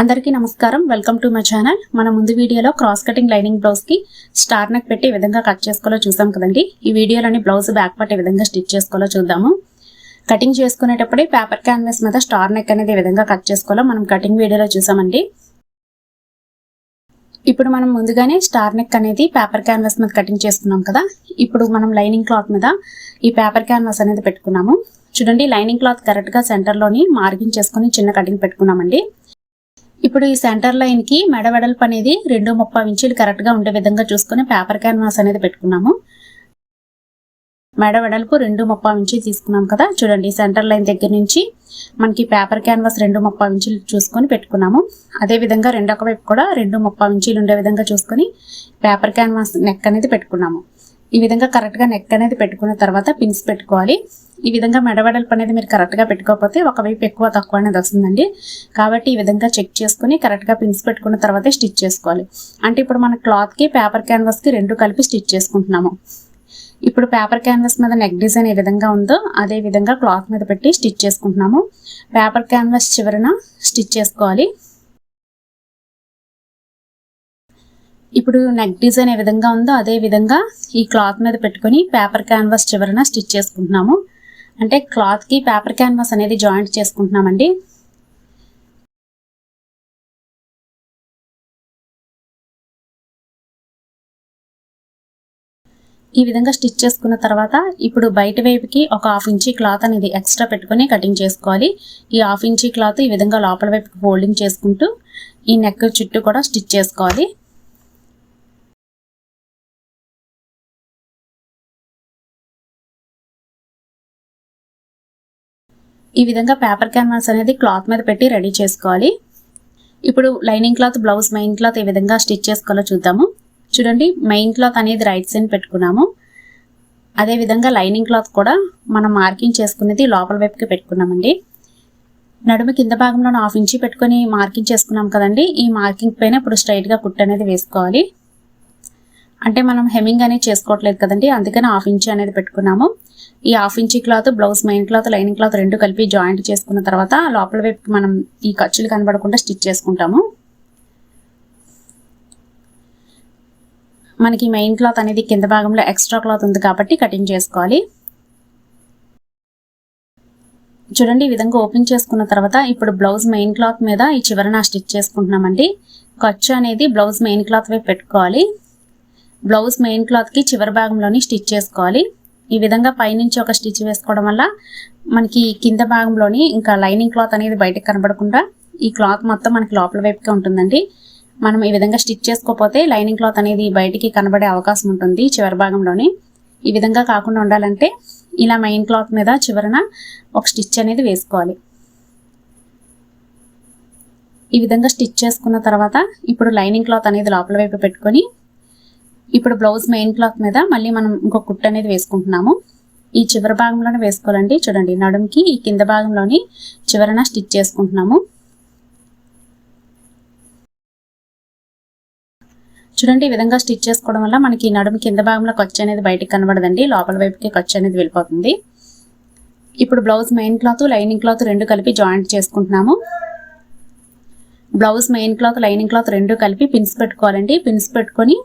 అందరికీ నమస్కారం. Welcome to my channel మన ముందు వీడియోలో క్రాస్ కటింగ్ లైనింగ్ బ్లౌజ్కి స్టార్ నెక్ పెట్టి ఈ విధంగా కట్ చేసుకోవాలో చూసాం కదండి. ఈ వీడియోలోని బ్లౌజ్ బ్యాక్ పార్ట్ విధంగా స్టిచ్ చేసుకోవాలో చూద్దాము. కటింగ్ చేసుకునేటప్పుడే పేపర్ క్యాన్వాస్ మీద స్టార్ నెక్ అనేది ఈ విధంగా కట్ చేసుకోవాలో మనం కటింగ్ వీడియోలో చూసామండి. ఇప్పుడు మనం ముందుగానే స్టార్ నెక్ అనేది పేపర్ క్యాన్వాస్ మీద కటింగ్ చేసుకున్నాం కదా. ఇప్పుడు మనం లైనింగ్ క్లాత్ మీద ఈ పేపర్ క్యాన్వాస్ అనేది పెట్టుకున్నాము. చూడండి లైనింగ్ క్లాత్ కరెక్ట్గా సెంటర్లోని మార్కింగ్ చేసుకుని చిన్న కటింగ్ పెట్టుకున్నామండి. ఇప్పుడు ఈ సెంటర్ లైన్కి మెడ వెడల్పు అనేది రెండు ముప్పై ఇంచులు కరెక్ట్గా ఉండే విధంగా చూసుకుని పేపర్ క్యాన్వాస్ అనేది పెట్టుకున్నాము. మెడ వెడల్పు రెండు ముప్పై ఇంచులు తీసుకున్నాం కదా. చూడండి సెంటర్ లైన్ దగ్గర నుంచి మనకి పేపర్ క్యాన్వాస్ రెండు ముప్పై ఇంచులు చూసుకొని పెట్టుకున్నాము. అదే విధంగా రెండొక వైపు కూడా రెండు ముప్పై ఇంచులు ఉండే విధంగా చూసుకొని పేపర్ క్యాన్వాస్ నెక్ అనేది పెట్టుకున్నాము. ఈ విధంగా కరెక్ట్గా నెక్ అనేది పెట్టుకున్న తర్వాత పిన్స్ పెట్టుకోవాలి. ఈ విధంగా మెడవెడల్పు అనేది మీరు కరెక్ట్గా పెట్టుకోకపోతే ఒకవైపు ఎక్కువ తక్కువ అనేది వస్తుందండి. కాబట్టి ఈ విధంగా చెక్ చేసుకుని కరెక్ట్గా పిన్స్ పెట్టుకున్న తర్వాతే స్టిచ్ చేసుకోవాలి. అంటే ఇప్పుడు మన క్లాత్కి పేపర్ క్యాన్వాస్కి రెండు కలిపి స్టిచ్ చేసుకుంటున్నాము. ఇప్పుడు పేపర్ క్యాన్వాస్ మీద నెక్ డిజైన్ ఏ విధంగా ఉందో అదే విధంగా క్లాత్ మీద పెట్టి స్టిచ్ చేసుకుంటున్నాము. పేపర్ క్యాన్వాస్ చివరన స్టిచ్ చేసుకోవాలి. ఇప్పుడు నెక్ డిజైన్ ఏ విధంగా ఉందో అదే విధంగా ఈ క్లాత్ మీద పెట్టుకొని పేపర్ క్యాన్వాస్ చివరన స్టిచ్ చేసుకుంటున్నాము. అంటే క్లాత్కి పేపర్ క్యాన్వాస్ అనేది జాయింట్ చేసుకుంటున్నామండి. ఈ విధంగా స్టిచ్ చేసుకున్న తర్వాత ఇప్పుడు బయట వైపుకి ఒక హాఫ్ ఇంచీ క్లాత్ అనేది ఎక్స్ట్రా పెట్టుకొని కటింగ్ చేసుకోవాలి. ఈ హాఫ్ ఇంచీ క్లాత్ ఈ విధంగా లోపల వైపుకి ఫోల్డింగ్ చేసుకుంటూ ఈ నెక్ చుట్టూ కూడా స్టిచ్ చేసుకోవాలి. ఈ విధంగా పేపర్ క్యాన్వాస్ అనేది క్లాత్ మీద పెట్టి రెడీ చేసుకోవాలి. ఇప్పుడు lining cloth blouse main cloth ఏ విధంగా స్టిచ్ చేసుకోవాలో చూద్దాము. చూడండి మెయిన్ క్లాత్ అనేది రైట్ సైడ్ పెట్టుకున్నాము. అదే విధంగా లైనింగ్ క్లాత్ కూడా మనం మార్కింగ్ చేసుకునేది లోపల వైపుకి పెట్టుకున్నామండి. నడుము కింద భాగంలో హాఫ్ ఇంచి పెట్టుకొని మార్కింగ్ చేసుకున్నాం కదండి. ఈ మార్కింగ్ పైన ఇప్పుడు స్ట్రైట్గా కుట్ అనేది వేసుకోవాలి. అంటే మనం హెమింగ్ అనేది చేసుకోవట్లేదు కదండి. అందుకని హాఫ్ ఇంచి అనేది పెట్టుకున్నాము. ఈ half inch cloth blouse main cloth lining cloth రెండు కలిపి జాయింట్ చేసుకున్న తర్వాత లోపల వైపు మనం ఈ ఖర్చులు కనబడకుండా స్టిచ్ చేసుకుంటాము. మనకి మెయిన్ క్లాత్ అనేది కింద భాగంలో ఎక్స్ట్రా క్లాత్ ఉంది కాబట్టి కటింగ్ చేసుకోవాలి. చూడండి ఈ విధంగా ఓపెన్ చేసుకున్న తర్వాత ఇప్పుడు బ్లౌజ్ మెయిన్ క్లాత్ మీద ఈ చివరన స్టిచ్ చేసుకుంటున్నామండి. ఖర్చు అనేది బ్లౌజ్ మెయిన్ క్లాత్ వైపు పెట్టుకోవాలి. బ్లౌజ్ మెయిన్ క్లాత్కి చివరి భాగంలోని స్టిచ్ చేసుకోవాలి. ఈ విధంగా పైనుంచి ఒక స్టిచ్ వేసుకోవడం వల్ల మనకి కింద భాగంలోని ఇంకా లైనింగ్ క్లాత్ అనేది బయటకు కనబడకుండా ఈ క్లాత్ మొత్తం మనకి లోపల వైపుకే ఉంటుందండి. మనం ఈ విధంగా స్టిచ్ చేసుకోకపోతే లైనింగ్ క్లాత్ అనేది బయటికి కనబడే అవకాశం ఉంటుంది చివరి భాగంలోని. ఈ విధంగా కాకుండా ఉండాలంటే ఇలా మెయిన్ క్లాత్ మీద చివరన ఒక స్టిచ్ అనేది వేసుకోవాలి. ఈ విధంగా స్టిచ్ చేసుకున్న తర్వాత ఇప్పుడు లైనింగ్ క్లాత్ అనేది లోపల వైపు పెట్టుకొని ఇప్పుడు బ్లౌజ్ మెయిన్ క్లాత్ మీద మళ్ళీ మనం ఇంకొక కుట్టు అనేది వేసుకుంటున్నాము. ఈ చివరి భాగంలోనే వేసుకోవాలండి. చూడండి నడుముకి ఈ కింద భాగంలోని చివరన స్టిచ్ చేసుకుంటున్నాము. చూడండి ఈ విధంగా స్టిచ్ చేసుకోవడం వల్ల మనకి నడుము కింద భాగంలో ఖర్చు అనేది బయటకు కనబడదండి. లోపల వైపుకి ఖర్చు అనేది వెళ్ళిపోతుంది. ఇప్పుడు blouse main cloth lining cloth రెండు కలిపి జాయింట్ చేసుకుంటున్నాము. Blouse main cloth lining cloth రెండు కలిపి పిన్స్ పెట్టుకోవాలండి. పిన్స్ పెట్టుకొని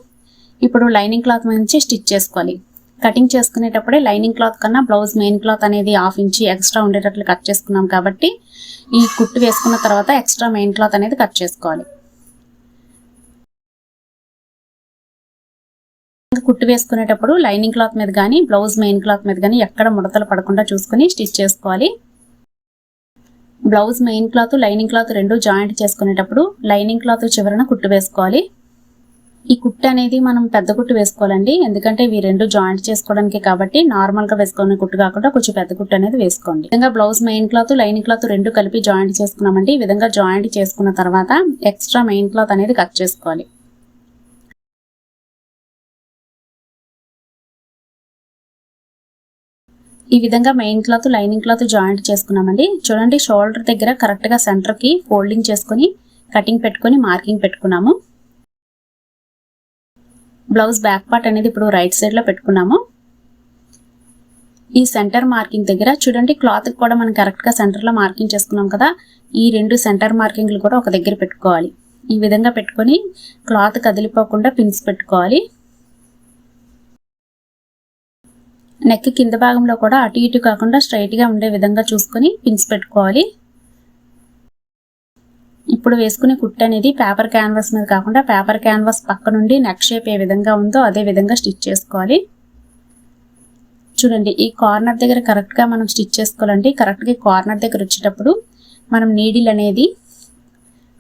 ఇప్పుడు లైనింగ్ క్లాత్ నుంచి స్టిచ్ చేసుకోవాలి. కటింగ్ చేసుకునేటప్పుడే లైనింగ్ క్లాత్ కన్నా బ్లౌజ్ మెయిన్ క్లాత్ అనేది హాఫ్ ఇంచి ఎక్స్ట్రా ఉండేటట్లు కట్ చేసుకున్నాం కాబట్టి ఈ కుట్టు వేసుకున్న తర్వాత ఎక్స్ట్రా మెయిన్ క్లాత్ అనేది కట్ చేసుకోవాలి. కుట్టు వేసుకునేటప్పుడు లైనింగ్ క్లాత్ మీద కానీ బ్లౌజ్ మెయిన్ క్లాత్ మీద కానీ ఎక్కడ ముడతలు పడకుండా చూసుకుని స్టిచ్ చేసుకోవాలి. Blouse main cloth lining cloth రెండు జాయింట్ చేసుకునేటప్పుడు లైనింగ్ క్లాత్ చివరన కుట్టు వేసుకోవాలి. ఈ కుట్టు అనేది మనం పెద్ద కుట్టు వేసుకోవాలండి. ఎందుకంటే ఇవి రెండు జాయింట్ చేసుకోవడానికి కాబట్టి నార్మల్గా వేసుకునే కుట్టు కాకుండా కొంచెం పెద్ద కుట్టు అనేది వేసుకోండి. విధంగా blouse main cloth lining cloth రెండు కలిపి జాయింట్ చేసుకున్నామండి. ఈ విధంగా జాయింట్ చేసుకున్న తర్వాత ఎక్స్ట్రా మెయిన్ క్లాత్ అనేది కట్ చేసుకోవాలి. ఈ విధంగా main cloth lining cloth joint చేసుకున్నామండి. చూడండి షోల్డర్ దగ్గర కరెక్ట్గా సెంటర్కి ఫోల్డింగ్ చేసుకుని కటింగ్ పెట్టుకుని మార్కింగ్ పెట్టుకున్నాము. బ్లౌజ్ బ్యాక్ పార్ట్ అనేది ఇప్పుడు రైట్ సైడ్లో పెట్టుకున్నాము. ఈ సెంటర్ మార్కింగ్ దగ్గర చూడండి క్లాత్ కూడా మనం కరెక్ట్గా సెంటర్లో మార్కింగ్ చేసుకున్నాం కదా ఈ రెండు సెంటర్ మార్కింగ్లు కూడా ఒక దగ్గర పెట్టుకోవాలి. ఈ విధంగా పెట్టుకొని క్లాత్ కదిలిపోకుండా పిన్స్ పెట్టుకోవాలి. నెక్ కింద భాగంలో కూడా అటు ఇటు కాకుండా స్ట్రైట్గా ఉండే విధంగా చూసుకొని పిన్స్ పెట్టుకోవాలి. ఇప్పుడు వేసుకునే కుట్ అనేది పేపర్ క్యాన్వాస్ మీద కాకుండా పేపర్ క్యాన్వాస్ పక్క నుండి నెక్ షేప్ ఏ విధంగా ఉందో అదే విధంగా స్టిచ్ చేసుకోవాలి. చూడండి ఈ కార్నర్ దగ్గర కరెక్ట్గా మనం స్టిచ్ చేసుకోవాలండి కరెక్ట్గా కార్నర్ దగ్గర వచ్చేటప్పుడు మనం నీడిల్ అనేది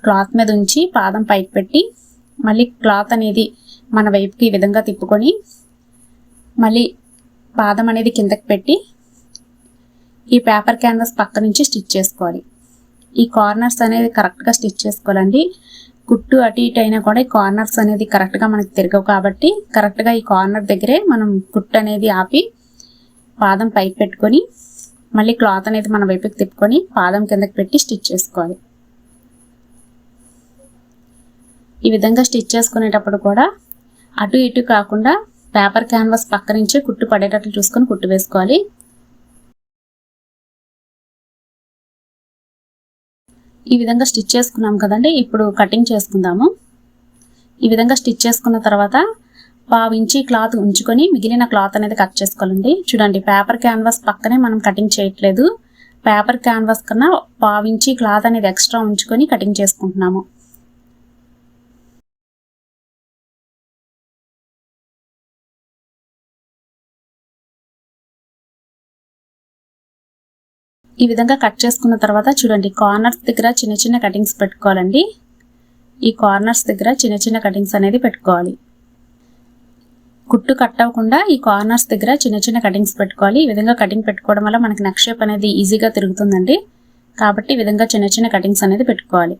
క్లాత్ మీద ఉంచి పాదం పైకి పెట్టి మళ్ళీ క్లాత్ అనేది మన వైపుకి ఈ విధంగా తిప్పుకొని మళ్ళీ పాదం అనేది కిందకి పెట్టి ఈ పేపర్ క్యాన్వాస్ పక్క నుంచి స్టిచ్ చేసుకోవాలి. ఈ కార్నర్స్ అనేది కరెక్ట్గా స్టిచ్ చేసుకోవాలండి. కుట్టు అటు ఇటు అయినా కూడా ఈ కార్నర్స్ అనేది కరెక్ట్గా మనకి తిరగవు కాబట్టి కరెక్ట్గా ఈ కార్నర్ దగ్గరే మనం కుట్టు అనేది ఆపి పాదం పైకి పెట్టుకొని మళ్ళీ క్లాత్ అనేది మన వైపుకి తిప్పుకొని పాదం కిందకి పెట్టి స్టిచ్ చేసుకోవాలి. ఈ విధంగా స్టిచ్ చేసుకునేటప్పుడు కూడా అటు ఇటు కాకుండా పేపర్ క్యాన్వాస్ పక్క నుంచి కుట్టు పడేటట్లు చూసుకొని కుట్టు వేసుకోవాలి. ఈ విధంగా స్టిచ్ చేసుకున్నాం కదండి. ఇప్పుడు కటింగ్ చేసుకుందాము. ఈ విధంగా స్టిచ్ చేసుకున్న తర్వాత పావు ఇంచి క్లాత్ ఉంచుకొని మిగిలిన క్లాత్ అనేది కట్ చేసుకోవాలండి. చూడండి పేపర్ క్యాన్వాస్ పక్కనే మనం కటింగ్ చేయట్లేదు. పేపర్ క్యాన్వాస్ కన్నా పావించి క్లాత్ అనేది ఎక్స్ట్రా ఉంచుకొని కటింగ్ చేసుకుంటున్నాము. ఈ విధంగా కట్ చేసుకున్న తర్వాత చూడండి కార్నర్స్ దగ్గర చిన్న చిన్న కటింగ్స్ పెట్టుకోవాలండి. ఈ కార్నర్స్ దగ్గర చిన్న చిన్న కటింగ్స్ అనేది పెట్టుకోవాలి. కుట్టు కట్ అవ్వకుండా ఈ కార్నర్స్ దగ్గర చిన్న చిన్న కటింగ్స్ పెట్టుకోవాలి. ఈ విధంగా కటింగ్ పెట్టుకోవడం వల్ల మనకి నెక్ షేప్ అనేది ఈజీగా తిరుగుతుందండి. కాబట్టి ఈ విధంగా చిన్న చిన్న కటింగ్స్ అనేది పెట్టుకోవాలి.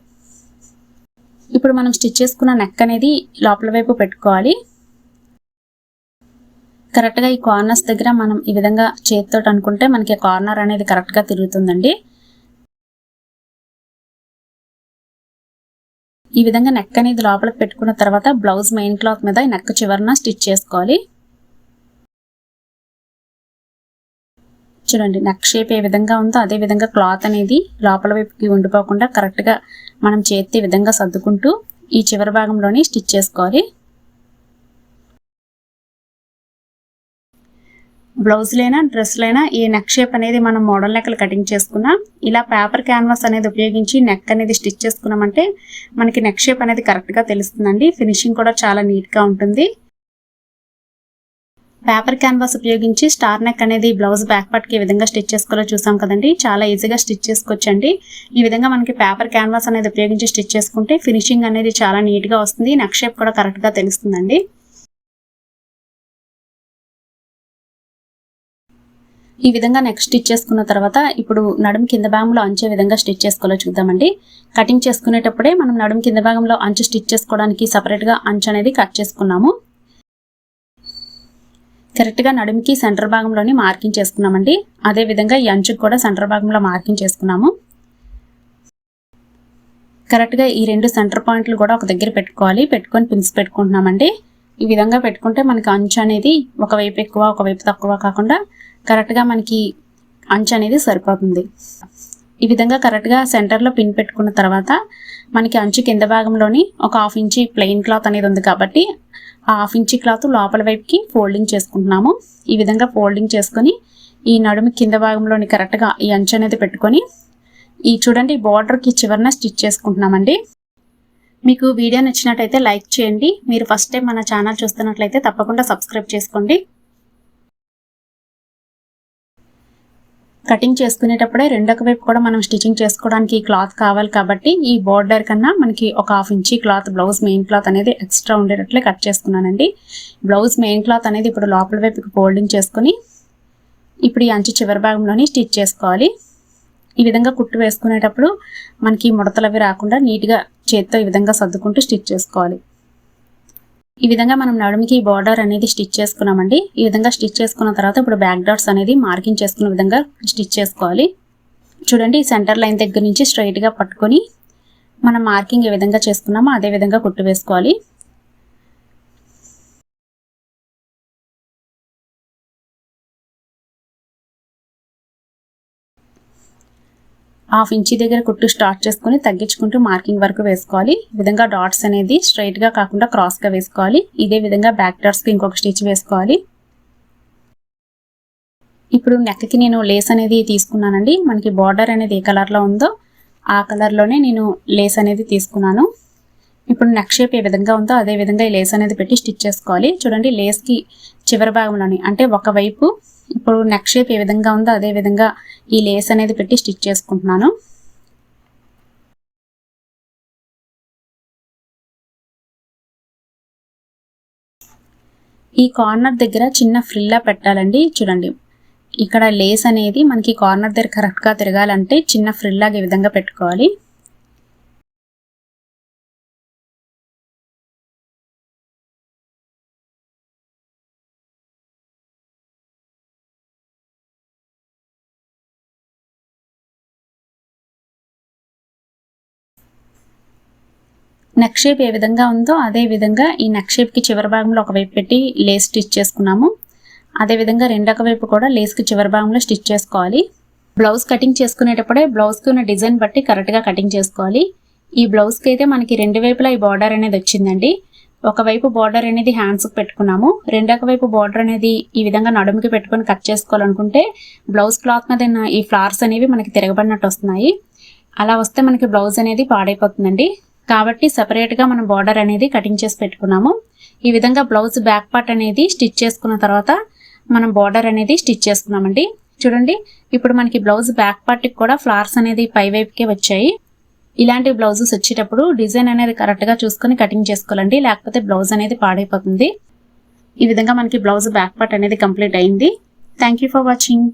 ఇప్పుడు మనం స్టిచ్ చేసుకున్న నెక్ అనేది లోపల వైపు పెట్టుకోవాలి. కరెక్ట్గా ఈ కార్నర్స్ దగ్గర మనం ఈ విధంగా చేతితో అనుకుంటే మనకి కార్నర్ అనేది కరెక్ట్గా తిరుగుతుందండి. ఈ విధంగా నెక్ అనేది లోపలికి పెట్టుకున్న తర్వాత బ్లౌజ్ మెయిన్ క్లాత్ మీద ఈ నెక్ చివరన స్టిచ్ చేసుకోవాలి. చూడండి నెక్ షేప్ ఏ విధంగా ఉందో అదే విధంగా క్లాత్ అనేది లోపల వైపుకి ఉండిపోకుండా కరెక్ట్గా మనం చేతి విధంగా సర్దుకుంటూ ఈ చివరి భాగంలోని స్టిచ్ చేసుకోవాలి. బ్లౌజ్లైనా డ్రెస్లైనా ఈ నెక్ షేప్ అనేది మనం మోడల్ నెక్కలు కటింగ్ చేసుకున్నాం ఇలా పేపర్ క్యాన్వాస్ అనేది ఉపయోగించి నెక్ అనేది స్టిచ్ చేసుకున్నామంటే మనకి నెక్ షేప్ అనేది కరెక్ట్గా తెలుస్తుందండి. ఫినిషింగ్ కూడా చాలా నీట్గా ఉంటుంది. పేపర్ క్యాన్వాస్ ఉపయోగించి స్టార్ నెక్ అనేది బ్లౌజ్ బ్యాక్ పార్ట్కి ఈ విధంగా స్టిచ్ చేసుకోవాలో చూసాం కదండి. చాలా ఈజీగా స్టిచ్ చేసుకోవచ్చండి. ఈ విధంగా మనకి పేపర్ క్యాన్వాస్ అనేది ఉపయోగించి స్టిచ్ చేసుకుంటే ఫినిషింగ్ అనేది చాలా నీట్గా వస్తుంది. నెక్ షేప్ కూడా కరెక్ట్గా తెలుస్తుందండి. ఈ విధంగా నెక్ స్టిచ్ చేసుకున్న తర్వాత ఇప్పుడు నడుము కింద భాగంలో అంచే విధంగా స్టిచ్ చేసుకోవాలో చూద్దామండి. కటింగ్ చేసుకునేటప్పుడే మనం నడుము కింద భాగంలో అంచు స్టిచ్ చేసుకోవడానికి సపరేట్గా అంచు అనేది కట్ చేసుకున్నాము. కరెక్ట్గా నడుముకి సెంటర్ భాగంలోని మార్కింగ్ చేసుకున్నామండి. అదే విధంగా ఈ అంచుకు కూడా సెంటర్ భాగంలో మార్కింగ్ చేసుకున్నాము. కరెక్ట్గా ఈ రెండు సెంటర్ పాయింట్లు కూడా ఒక దగ్గర పెట్టుకోవాలి. పెట్టుకొని పిన్స్ పెట్టుకుంటున్నామండి. ఈ విధంగా పెట్టుకుంటే మనకి అంచు అనేది ఒకవైపు ఎక్కువ ఒకవైపు తక్కువ కాకుండా కరెక్ట్గా మనకి అంచు అనేది సరిపోతుంది. ఈ విధంగా కరెక్ట్గా సెంటర్లో పిన్ పెట్టుకున్న తర్వాత మనకి అంచు కింద భాగంలోని ఒక హాఫ్ ఇంచి ప్లెయిన్ క్లాత్ అనేది ఉంది కాబట్టి ఆ హాఫ్ ఇంచి క్లాత్ లోపల వైపుకి ఫోల్డింగ్ చేసుకుంటున్నాము. ఈ విధంగా ఫోల్డింగ్ చేసుకొని ఈ నడుము కింద భాగంలోని కరెక్ట్గా ఈ అంచు అనేది పెట్టుకొని ఈ చూడండి బార్డర్కి చివరిన స్టిచ్ చేసుకుంటున్నామండి. మీకు వీడియో నచ్చినట్టయితే లైక్ చేయండి. మీరు ఫస్ట్ టైం మన ఛానల్ చూస్తున్నట్లయితే తప్పకుండా సబ్స్క్రైబ్ చేసుకోండి. కటింగ్ చేసుకునేటప్పుడే రెండొక వైపు కూడా మనం స్టిచ్చింగ్ చేసుకోవడానికి క్లాత్ కావాలి కాబట్టి ఈ బోర్డర్ కన్నా మనకి ఒక హాఫ్ ఇంచి క్లాత్ బ్లౌజ్ మెయిన్ క్లాత్ అనేది ఎక్స్ట్రా ఉండేటట్లే కట్ చేసుకున్నానండి. బ్లౌజ్ మెయిన్ క్లాత్ అనేది ఇప్పుడు లోపల వైపుకి ఫోల్డింగ్ చేసుకుని ఇప్పుడు ఈ అంచు చివరి భాగంలోని స్టిచ్ చేసుకోవాలి. ఈ విధంగా కుట్టు వేసుకునేటప్పుడు మనకి ముడతలు అవి రాకుండా నీట్గా చేత్తో ఈ విధంగా సర్దుకుంటూ స్టిచ్ చేసుకోవాలి. ఈ విధంగా మనం నడుముకి బార్డర్ అనేది స్టిచ్ చేసుకున్నామండి. ఈ విధంగా స్టిచ్ చేసుకున్న తర్వాత ఇప్పుడు బ్యాక్ డాట్స్ అనేది మార్కింగ్ చేసుకున్న విధంగా స్టిచ్ చేసుకోవాలి. చూడండి సెంటర్ లైన్ దగ్గర నుంచి స్ట్రైట్గా పట్టుకొని మనం మార్కింగ్ ఏ విధంగా చేసుకున్నామో అదే విధంగా కుట్టు వేసుకోవాలి. హాఫ్ ఇంచి దగ్గర కుట్టు స్టార్ట్ చేసుకుని తగ్గించుకుంటూ మార్కింగ్ వరకు వేసుకోవాలి. ఈ విధంగా డాట్స్ అనేది స్ట్రైట్గా కాకుండా క్రాస్గా వేసుకోవాలి. ఇదే విధంగా బ్యాక్ డాట్స్కి ఇంకొక స్టిచ్ వేసుకోవాలి. ఇప్పుడు నెక్కి నేను లేస్ అనేది తీసుకున్నానండి. మనకి బార్డర్ అనేది ఏ కలర్లో ఉందో ఆ కలర్లోనే నేను లేస్ అనేది తీసుకున్నాను. ఇప్పుడు నెక్ షేప్ ఏ విధంగా ఉందో అదే విధంగా ఈ లేస్ అనేది పెట్టి స్టిచ్ చేసుకోవాలి. చూడండి లేస్కి చివరి భాగంలోని అంటే ఒకవైపు ఇప్పుడు నెక్ షేప్ ఏ విధంగా ఉందో అదే విధంగా ఈ లేస్ అనేది పెట్టి స్టిచ్ చేసుకుంటున్నాను. ఈ కార్నర్ దగ్గర చిన్న ఫ్రిల్లా పెట్టాలండి. చూడండి. ఇక్కడ లేస్ అనేది మనకి కార్నర్ దగ్గర కరెక్ట్గా తిరగాలంటే చిన్న ఫ్రిల్లాగా ఈ విధంగా పెట్టుకోవాలి. నెక్ షేప్ ఏ విధంగా ఉందో అదే విధంగా ఈ నెక్ షేప్కి చివరి భాగంలో ఒకవైపు పెట్టి లేస్ స్టిచ్ చేసుకున్నాము. అదే విధంగా రెండొక వైపు కూడా లేస్కి చివరి భాగంలో స్టిచ్ చేసుకోవాలి. బ్లౌజ్ కటింగ్ చేసుకునేటప్పుడే బ్లౌజ్కి ఉన్న డిజైన్ బట్టి కరెక్ట్గా కటింగ్ చేసుకోవాలి. ఈ బ్లౌజ్కి అయితే మనకి రెండు వైపులా ఈ బార్డర్ అనేది వచ్చిందండి. ఒకవైపు బార్డర్ అనేది హ్యాండ్స్కి పెట్టుకున్నాము. రెండొక వైపు బార్డర్ అనేది ఈ విధంగా నడుముకి పెట్టుకొని కట్ చేసుకోవాలనుకుంటే బ్లౌజ్ క్లాత్ మీద ఈ ఫ్లవర్స్ అనేవి మనకి తిరగబడినట్టు వస్తున్నాయి. అలా వస్తే మనకి బ్లౌజ్ అనేది పాడైపోతుందండి. కాబట్టి సపరేట్గా మనం బార్డర్ అనేది కటింగ్ చేసి పెట్టుకున్నాము. ఈ విధంగా బ్లౌజ్ బ్యాక్ పార్ట్ అనేది స్టిచ్ చేసుకున్న తర్వాత మనం బార్డర్ అనేది స్టిచ్ చేసుకున్నామండి. చూడండి ఇప్పుడు మనకి బ్లౌజ్ బ్యాక్ పార్ట్కి కూడా ఫ్లవర్స్ అనేది పై వైపుకే వచ్చాయి. ఇలాంటి బ్లౌజెస్ వచ్చేటప్పుడు డిజైన్ అనేది కరెక్ట్గా చూసుకొని కటింగ్ చేసుకోవాలండి. లేకపోతే బ్లౌజ్ అనేది పాడైపోతుంది. ఈ విధంగా మనకి బ్లౌజ్ బ్యాక్ పార్ట్ అనేది కంప్లీట్ అయింది. Thank for watching